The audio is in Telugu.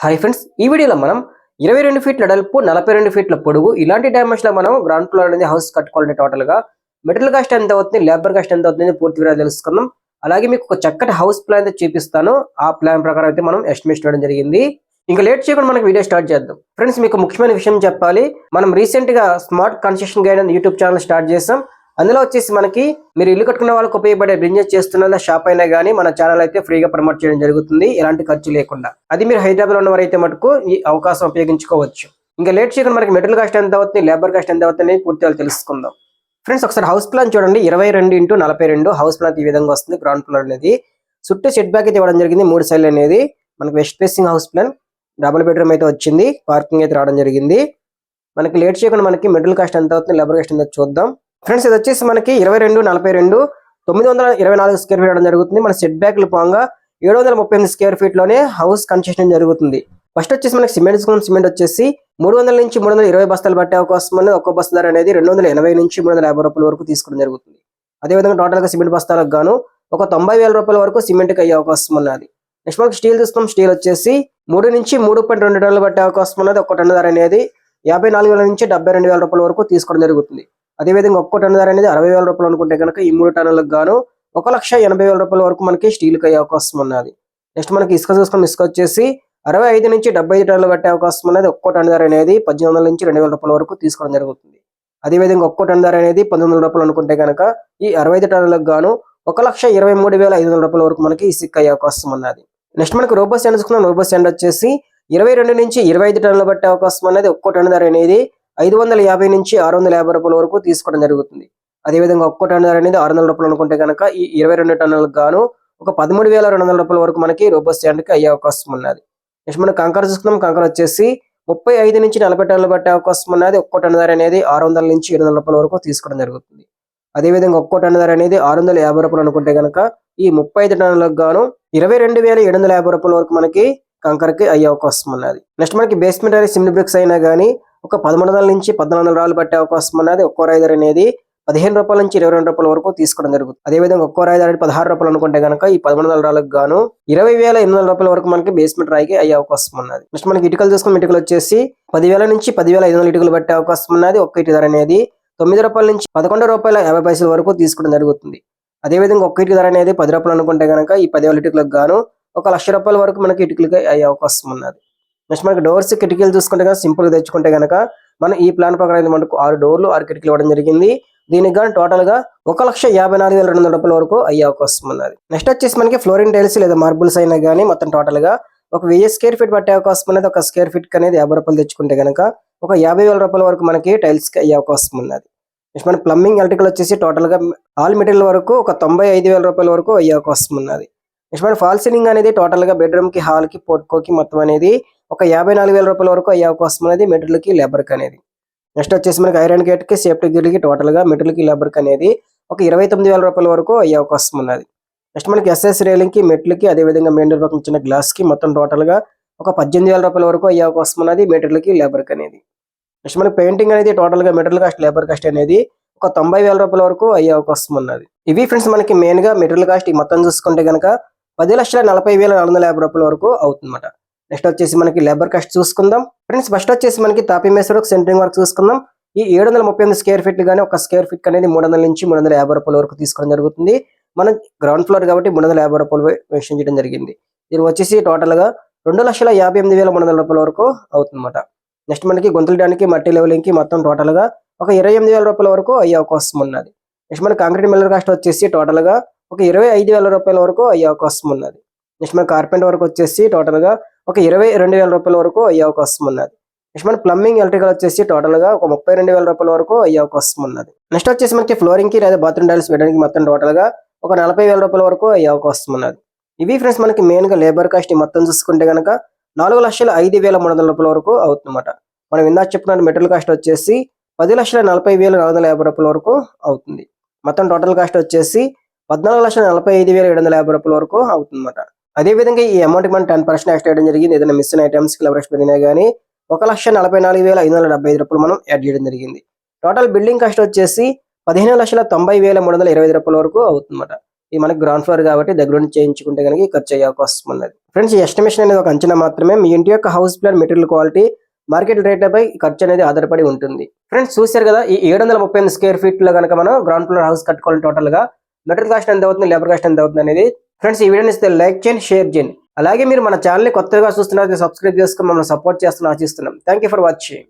హాయ్ ఫ్రెండ్స్ ఈ వీడియోలో మనం ఇరవై రెండు ఫీట్ల డల్పు నలభై రెండు ఫీట్ల పొడుగు ఇలాంటి డైమెన్షన్లో లో మనం గ్రౌండ్ ఫ్లోర్ అనేది హౌస్ కట్టుకోవాలంటే టోటల్గా మెటీరియల్ కాస్ట్ ఎంత అవుతుంది లేబర్ కాస్ట్ ఎంత అవుతుంది పూర్తి వివరాలు తెలుసుకుందాం. అలాగే మీకు ఒక చక్కటి హౌస్ ప్లాన్ అయితే చూపిస్తాను. ఆ ప్లాన్ ప్రకారం అయితే మనం ఎస్టిమేట్ చేయడం జరిగింది. ఇంకా లేట్ చేయకుండా మనకి వీడియో స్టార్ట్ చేద్దాం. ఫ్రెండ్స్ మీకు ముఖ్యమైన విషయం చెప్పాలి. మనం రీసెంట్గా స్మార్ట్ కన్స్ట్రక్షన్ గైడ్ అని యూట్యూబ్ ఛానల్ స్టార్ట్ చేసాం అందులో వచ్చేసి మనకి మీరు ఇల్లు కట్టుకున్న వాళ్ళకి ఉపయోగపడే బిజినెస్ చేస్తున్న షాప్ అయినా కానీ మన ఛానల్ అయితే ఫ్రీగా ప్రమోట్ చేయడం జరుగుతుంది. ఎలాంటి ఖర్చు లేకుండా. అది మీరు హైదరాబాద్లో ఉన్నవారైతే మటుకు ఈ అవకాశం ఉపయోగించుకోవచ్చు. ఇంకా లేట్ చేయకుండా మనకి మెటీరియల్ కాస్ట్ ఎంత అవుతుంది లేబర్ కాస్ట్ ఎంత అవుతుంది పూర్తిగా తెలుసుకుందాం. ఫ్రెండ్స్ ఒకసారి హౌస్ ప్లాన్ చూడండి. ఇరవై రెండు ఇంటూ నలభై రెండు హౌస్ ప్లాన్ ఈ విధంగా వస్తుంది. గ్రౌండ్ ఫ్లోర్ అనేది. చుట్టూ సెట్ బ్యాక్ అయితే ఇవ్వడం జరిగింది. మూడు సైడ్ అనేది. మనకి west facing house plan double bedroom అయితే వచ్చింది. పార్కింగ్ అయితే రావడం జరిగింది. మనకి లేట్ చేయకుండా మనకి మెటీరియల్ కాస్ట్ ఎంత అవుతుంది లేబర్ కాస్ట్ ఎంత చూద్దాం. ఫ్రెండ్స్ ఇది వచ్చేసి మనకి ఇరవై రెండు నలభై రెండు తొమ్మిది వందల ఇరవై నాలుగు స్క్వేర్ ఫీట్ అవడం జరుగుతుంది. మన సెట్ బ్యాక్లు పోగా ఏడు వందల ముప్పై ఎనిమిది స్క్వేర్ ఫీట్లోనే హౌస్ కన్స్ట్రక్షన్ జరుగుతుంది. ఫస్ట్ వచ్చేసి మనకి సిమెంట్ తీసుకున్న సిమెంట్ వచ్చేసి మూడు వందల నుంచి మూడు వందల ఇరవై బస్తాలు పట్టే అవకాశం అనేది ఒక్క బస్తా ధర అనేది రెండు వందల ఎనభై నుంచి మూడు వందల యాభై రూపాయల వరకు తీసుకోవడం జరుగుతుంది. అదేవిధంగా టోటల్గా సిమెంట్ బస్తాలకు గాను ఒక తొంభై వేల రూపాయల వరకు సిమెంట్కి అయ్యే అవకాశం ఉన్నది. నెక్స్ట్ మనకి స్టీల్ తీసుకున్నాం స్టీల్ వచ్చేసి మూడు నుంచి మూడు పాయింట్ రెండు టన్నులు పట్టే అవకాశం ఉన్నది. ఒక టన్ను ధర అనేది యాభై నాలుగు వేల నుంచి డెబ్బై రెండు వేల రూపాయల వరకు తీసుకోవడం జరుగుతుంది. అదేవిధంగా ఒక్కో టన్ను ధర అనేది అరవై వేల రూపాయలు అనుకుంటే కనుక ఈ మూడు టన్నులకు గాను ఒక లక్ష ఎనభై వేల రూపాయల వరకు మనకి స్టీల్కి అయ్యే అవకాశం ఉన్నది. నెక్స్ట్ మనకి ఇసుక చూసుకుని ఇసుక వచ్చేసి అరవై ఐదు నుంచి డెబ్బై ఐదు టన్నులు కట్టే అవకాశం ఉన్నది. ఒక్కో టన్ను ధర అనేది పద్దెనిమిది వందల నుంచి రెండు వేల రూపాయల వరకు తీసుకోవడం జరుగుతుంది. అదేవిధంగా ఒక్కో టన్ను ధర అనేది పంతొమ్మిది వందల రూపాయలు అనుకుంటే కనుక ఈ అరవై ఐదు టన్నులకు గాను ఒక లక్ష ఇరవై మూడు వేల ఐదు వందల రూపాయల వరకు మనకి ఇసుక అయ్యే అవకాశం ఉన్నది. నెక్స్ట్ మనకి రోబో స్టాండ్ చూసుకున్నాం రోబో స్టాండ్ వచ్చేసి ఇరవై రెండు నుంచి ఇరవై ఐదు టన్నులు పట్టే అవకాశం అనేది ఒక్కో టన్ను ధర అనేది ఐదు వందల యాభై నుంచి ఆరు వందల యాభై రూపాయల వరకు తీసుకోవడం జరుగుతుంది. అదేవిధంగా ఒక్కో టన్ను అనేది ఆరు వందల రూపాయలు అనుకుంటే కనుక ఈ ఇరవై రెండు టన్నులకు గాను ఒక పదమూడు వేల రెండు వందల రూపాయల వరకు మనకి రోబో స్టాండ్కి అయ్యే అవకాశం ఉన్నది. నెక్స్ట్ మనం కంకర చూసుకున్నాం కంకర వచ్చేసి ముప్పై ఐదు నుంచి నలభై టన్నులు పట్టే అవకాశం ఉన్నది. ఒక్కో టన్ను ధర అనేది ఆరు వందల నుంచి ఏడు వందల రూపాయల వరకు తీసుకోవడం జరుగుతుంది. అదేవిధంగా ఒక్కో టన్ను ధర అనేది ఆరు వందల యాభై రూపాయలు అనుకుంటే కనుక ఈ ముప్పై ఐదు టన్నులకు గాను ఇరవై రెండు వేల ఏడు వందల యాభై రూపాయల వరకు మనకి కంకరకి అయ్యే అవకాశం ఉన్నది. నెక్స్ట్ మనకి బేస్మెంట్ అనేది సిమెంట్ బ్రిక్స్ అయినా కానీ ఒక పదమూడు వందల నుంచి పద్నాలుగు వందల రాళ్ళు పట్టే అవకాశం ఉన్నది. ఒక్కో రైదర్ అనేది పదిహేను రూపాయల నుంచి ఇరవై రెండు రూపాయల వరకు తీసుకోవడం జరుగుతుంది. అదేవిధంగా ఒక్కో రైదర్ అనేది పదహారు రూపాయలు అనుకుంటే కనుక ఈ పదమూడు వందల రాళ్ళకు గాను ఇరవై వేల ఎనిమిది వందల రూపాయల వరకు మనకి బేస్మెంట్ రాయికి అయ్యే అవకాశం ఉన్నది. నెక్స్ట్ మనకి ఇటుకలు చూసుకున్న ఇటుకలు వచ్చేసి పదివేల నుంచి పదివేల ఐదు వందల ఇటుకలు పట్టే అవకాశం ఉన్నది. ఒక్క ఇటు ధర అనేది తొమ్మిది రూపాయల నుంచి పదకొండు రూపాయల యాభై పైసల వరకు తీసుకోవడం జరుగుతుంది. అదేవిధంగా ఒక్క ఇటుక ధర అనేది పది రూపాయలు అనుకుంటే కనుక ఈ పదివేల ఇటుకలకు గాను ఒక లక్ష రూపాయల వరకు మనకి ఇటుకలకి అయ్యే అవకాశం ఉన్నది. నెక్స్ట్ మనకి డోర్స్ కిటికీలు చూసుకుంటే కనుక సింపుల్ తెచ్చుకుంటే కనుక మనం ఈ ప్లాన్ ప్రకారం అయితే మనకు ఆరు డోర్లు ఆరు కిటికీలు ఇవ్వడం జరిగింది. దీనికి కానీ టోటల్గా ఒక లక్ష యాభై నాలుగు వేల రెండు వందల రూపాయల వరకు అయ్యే అవకాశం ఉన్నది. నెక్స్ట్ వచ్చేసి మనకి ఫ్లోరింగ్ టైల్స్ లేదా మార్బుల్స్ అయినా కానీ మొత్తం టోటల్గా ఒక వెయ్యి స్క్వేర్ ఫీట్ పట్టే అవకాశం ఉన్నది. ఒక స్క్వేర్ ఫీట్ అనేది యాభై రూపాయలు తెచ్చుకుంటే కనుక ఒక యాభై వేల రూపాయల వరకు మనకి టైల్స్కి అయ్యే అవకాశం ఉన్నది. నెక్స్ట్ మన ప్లంబింగ్ ఎలక్ట్రికల్ వచ్చేసి టోటల్గా ఆల్ మెటీరియల్ వరకు ఒక తొంభై ఐదు వేల రూపాయల వరకు అయ్యే అవకాశం ఉన్నది. నెక్స్ట్ మన ఫాల్ సీలింగ్ అనేది టోటల్గా బెడ్రూమ్కి హాల్కి పోర్ట్కోకి మొత్తం అనేది ఒక యాభై నాలుగు వేల రూపాయల వరకు అయ్యే అవకాశం అనేది మెటీరియల్కి కి లేబర్కి అనేది. నెక్స్ట్ వచ్చేసి మనకి ఐరన్ గేట్కి సేఫ్టీ గేట్కి కి టోటల్గా కి లేబర్కి అనేది ఒక ఇరవై తొమ్మిది వేల రూపాయల వరకు అయ్యే అవకాశం ఉన్నది. నెక్స్ట్ మనకి ఎస్ఎస్ రైలింగ్కి మెట్లకి అదే విధంగా మెయిన్ డోర్ పక్కన చిన్న గ్లాస్కి మొత్తం టోటల్గా ఒక పద్దెనిమిది వేల రూపాయల వరకు అయ్యే అవకాశం ఉన్నది మెటీరియల్కి లేబర్కి లేబర్కి అనేది. నెక్స్ట్ మనకి పెయింటింగ్ అనేది టోటల్గా మెటీరియల్ కాస్ట్ లేబర్ కాస్ట్ అనేది ఒక తొంభై వేల రూపాయల వరకు అయ్యే అవకాశం ఉన్నది. ఇవి ఫ్రెండ్స్ మనకి మెయిన్గా మెటీరియల్ కాస్ట్ ఈ మొత్తం చూసుకుంటే కనుక పది లక్షల నలభై వేల నాలుగు వందల యాభై రూపాయల వరకు అవుతుందన్నమాట. నెక్స్ట్ వచ్చేసి మనకి లేబర్ కాస్ట్ చూసుకుందాం. ఫ్రెండ్స్ ఫస్ట్ వచ్చేసి మనకి తాపీ మేసర్ సెంటరింగ్ వర్క్ చూసుకుందాం. ఈ ఏడు వందల ముప్పై ఎనిమిది స్క్వేర్ ఫీట్లు కానీ ఒక స్క్వేర్ ఫీట్ అనేది మూడు వందల నుంచి మూడు వందల యాభై రూపాయల వరకు తీసుకోవడం జరుగుతుంది. మనం గ్రౌండ్ ఫ్లోర్ కాబట్టి మూడు వందల యాభై రూపాయలు మెన్షన్ చేయడం జరిగింది. దీని వచ్చేసి టోటల్గా రెండు లక్షల యాభై ఎనిమిది వేల మూడు వందల రూపాయల వరకు అవుతుందన్నమాట. నెక్స్ట్ మనకి గొంతులడానికి మట్టి లెవెలింగ్కి మొత్తం టోటల్గా ఒక ఇరవై ఎనిమిది వేల రూపాయల వరకు అయ్యే అవకాశం ఉన్నది. నెక్స్ట్ మనకి కాంక్రీట్ మిల్లర్ కాస్ట్ వచ్చేసి టోటల్గా ఒక ఇరవై ఐదు వేల రూపాయల వరకు అయ్యే అవకాశం ఉన్నది. నెక్స్ట్ మన కార్పెంట్ వరకు వచ్చేసి టోటల్గా ఒక ఇరవై రెండు వేల రూపాయల వరకు అయ్యే అవకాశం ఉన్నది. నెక్స్ట్ మన ప్లంబింగ్ ఎలక్ట్రికల్ వచ్చేసి టోటల్గా ఒక ముప్పై రెండు వేల రూపాయల వరకు అయ్యే అవకాశం ఉన్నది. నెక్స్ట్ వచ్చేసి మనకి ఫ్లోరింగ్కి లేదా బాత్రూమ్ టైల్స్ వేయడానికి మొత్తం టోటల్గా ఒక నలభై వేల రూపాయల వరకు అయ్యే అవకాశం ఉన్నది. ఇవి ఫ్రెండ్స్ మనకి మెయిన్గా లేబర్ కాస్ట్ మొత్తం చూసుకుంటే కనుక నాలుగు లక్షల ఐదు వేల మూడు వందల రూపాయల వరకు అవుతుందన్నమాట. మనం ఇందాక చెప్పుకున్న మెటీరియల్ కాస్ట్ వచ్చేసి పది లక్షల నలభై వేల నాలుగు వందల యాభై రూపాయల వరకు అవుతుంది. మొత్తం టోటల్ కాస్ట్ వచ్చేసి పద్నాలుగు లక్షల నలభై ఐదు వేల ఏడు వందల యాభై రూపాయల వరకు అవుతుందన్నమాట. అదే విధంగా ఈ అమౌంట్ మనం టెన్ పర్సెంట్ ఎక్స్ట్రా చేయడం జరిగింది. ఏదైనా మిస్ అయిన ఐటమ్స్కి పెరిగినా కానీ ఒక లక్ష నలభై నాలుగు వేల ఐదు వందల డెబ్బై ఐదు రూపాయలు మనం యాడ్ చేయడం జరిగింది. టోటల్ బిల్డింగ్ కాస్ట్ వచ్చేసి పదిహేను లక్షల తొంభై వేల మూడు వందల ఇరవై ఐదు రూపాయల వరకు అవుతుందన్నమాట. ఇది మనకి గ్రౌండ్ ఫ్లోర్ కాబట్టి దగ్గర నుండి చేయించుకుంటే కనుక ఖర్చు అయ్యే అవకాశం ఉన్నది. ఫ్రెండ్స్ ఈ ఎస్టిమేషన్ అనేది ఒక అంచనా మాత్రమే. మీ ఇంటి యొక్క house plan material quality market రేట్లపై ఖర్చు అనేది ఆధారపడి ఉంటుంది. ఫ్రెండ్స్ చూశారు కదా ఈ ఏడు వందల ముప్పై ఎనిమిది స్క్వేర్ ఫీట్లో కనుక మనం గ్రౌండ్ ఫ్లోర్ హౌస్ కట్టుకోవాలి టోటల్గా మెటీరియల్ కాస్ట్ ఎంత అవుతుంది లేబర్ కాస్ట్ ఎంత అవుతుంది అనేది ఫ్రెండ్స్ ఈ వీడియోని ఇస్తే లైక్ చేయండి షేర్ చేయండి. అలాగే మీరు మన ఛానల్ని కొత్తగా చూస్తున్నారు సబ్స్క్రైబ్ చేసుకుని మమ్మల్ని సపోర్ట్ చేస్తున్నా ఆశిస్తున్నాం. Thank you for watching